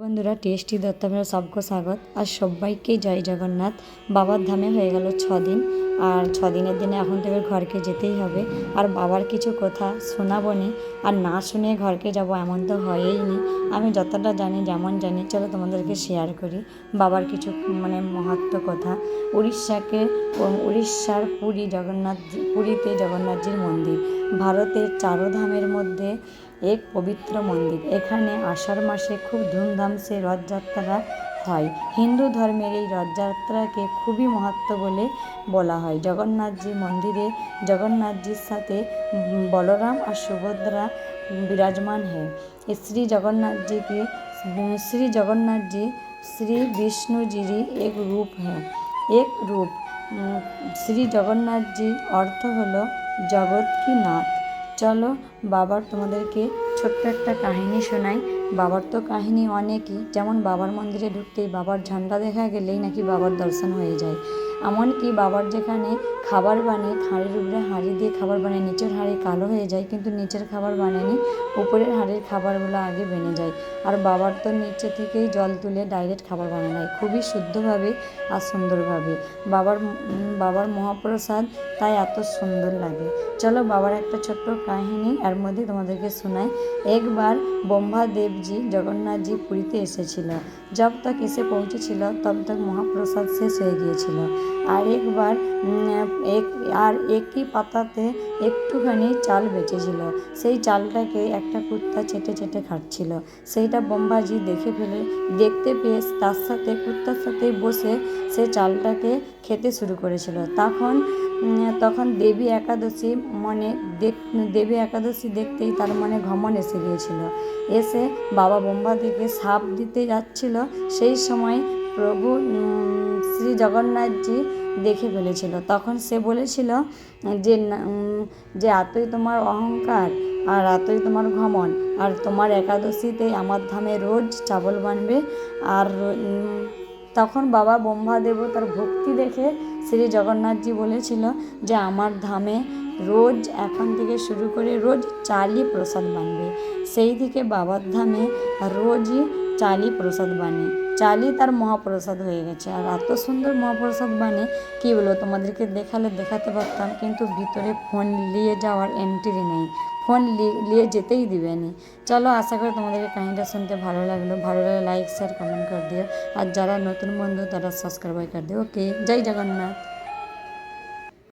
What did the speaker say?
বন্ধুরা, টেস্টি দত্তামের সবকো স্বাগত। আর সবাইকে জয় জগন্নাথ। বাবার ধামে হয়ে গেল ছ দিন আর ছ দিনের দিনে এখন থেকে ঘরকে যেতেই হবে। আর বাবার কিছু কথা শোনাবো নি। আর না শুনে ঘরকে যাব এমন তো হয়েই নি। আমি যতটা জানি, যেমন জানি, চলো তোমাদেরকে শেয়ার করি। বাবার কিছু মানে মহত্ব কথা। উড়িষ্যাকে, উড়িষ্যার পুরী জগন্নাথ, পুরীতে জগন্নাথজির মন্দির। ভারতের চারো ধামের মধ্যে এক পবিত্র মন্দির এখানে আষাঢ় মাসে খুব ধুমধামসে রথযাত্রা হয় হিন্দু ধর্মের এই রথযাত্রাকে খুবই মহত্ব বলে বলা হয় জগন্নাথজি মন্দিরে জগন্নাথজির সাথে বলরাম আর সুভদ্রা विराजमान है श्री जगन्नाथ जी की श्री जगन्नाथ जी श्री विष्णु जी एक रूप है एक रूप উম, শ্রী জগন্নাথজি অর্থ হলো জগৎ কি নাথ চলো, বাবার তোমাদেরকে ছোট্ট একটা কাহিনী শোনাই। বাবার তো কাহিনী অনেকই, যেমন বাবার মন্দিরে ঢুকতেই বাবার ঝান্ডা দেখা গেলেই নাকি বাবার দর্শন হয়ে যায়। এমনকি বাবার যেখানে খাবার বানে হাঁড়ির উপরে হাঁড়ি দিয়ে খাবার বানায়, নিচের হাঁড়ি কালো হয়ে যায়, কিন্তু নিচের খাবার বানায়নি, উপরের হাঁড়ির খাবারগুলো আগে বেনে যায়। আর বাবার তো নিচে থেকেই জল তুলে ডাইরেক্ট খাবার বানানো হয় খুবই শুদ্ধভাবে আর সুন্দরভাবে। বাবার বাবার মহাপ্রসাদ তাই এত সুন্দর লাগে। চলো বাবার একটা ছোট্ট কাহিনী এর মধ্যে তোমাদেরকে শোনাই। একবার ব্রহ্মা দেবজি জগন্নাথজি পুরীতে এসেছিল। জব তক এসে পৌঁছেছিল, তব তক মহাপ্রসাদ শেষ হয়ে গিয়েছিল। আর একবার এক, আর একই পাতাতে একটুখানি চাল বেঁচেছিল। সেই চালটাকে একটা কুত্তা চেটে চেটে খাচ্ছিল। সেইটা বোম্বাজি দেখে ফেলে, দেখতে পেয়ে তার সাথে, কুত্তার সাথে বসে সে চালটাকে খেতে শুরু করেছিল। তখন তখন দেবী একাদশী মনে দেবী একাদশী দেখতেই তার মনে ঘমন এসে গিয়েছিল। এসে বাবা ব্রহ্মাদিকে সাপ দিতে যাচ্ছিল। সেই সময় প্রভু শ্রী জগন্নাথজি দেখে ফেলেছিল, তখন সে বলেছিল যে যে এতই তোমার অহংকার আর এতই তোমার ঘমন আর তোমার একাদশীতে আমার ধামে রোজ চাবল বানবে আর তখন বাবা ব্রহ্মাদেব তার ভক্তি দেখে শ্রী জগন্নাথজি বলেছিল যে, আমার ধামে রোজ এখন থেকে শুরু করে রোজ চালই প্রসাদ বানবে সেই থেকে বাবার ধামে রোজই চালই প্রসাদ বানে চালই তার মহাপ্রসাদ হয়ে গেছে। আর এত সুন্দর মহাপ্রসাদ বানে কী বলব, তোমাদেরকে দেখালে দেখাতে পারতাম, কিন্তু ভিতরে ফোন নিয়ে যাওয়ার এন্ট্রি নেই। ফোন নিয়ে যেতেই দিবে নি। চলো, আশা করি তোমাদেরকে কাহিনীটা শুনতে ভালো লাগল। ভালো লাগলে লাইক শেয়ার কমেন্ট করে দিও। আর যারা নতুন বন্ধু, তারা সাবস্ক্রাইব করে দিও। ওকে জয় জগন্নাথ।